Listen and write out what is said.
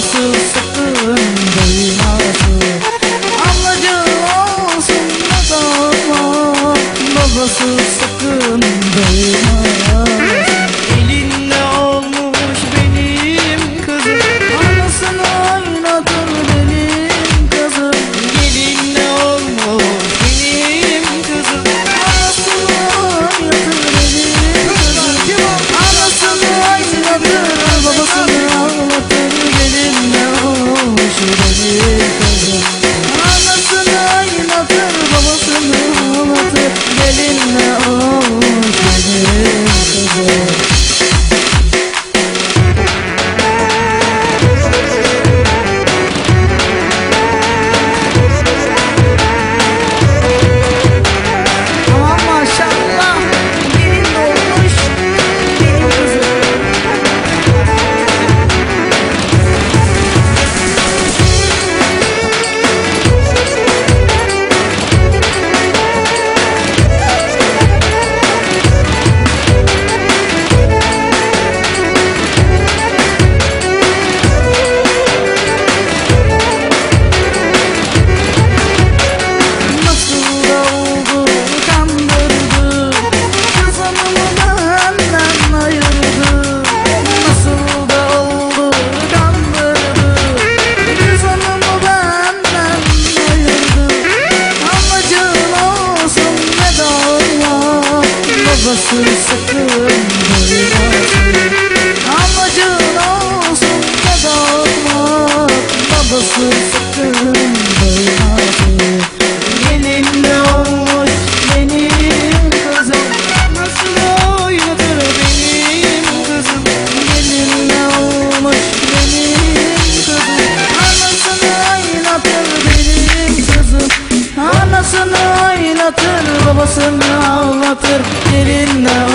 closer basın sakın duymasın Amacın olsun ne kazanmak Babası sakın duymasın babasını ağlatır Gelinle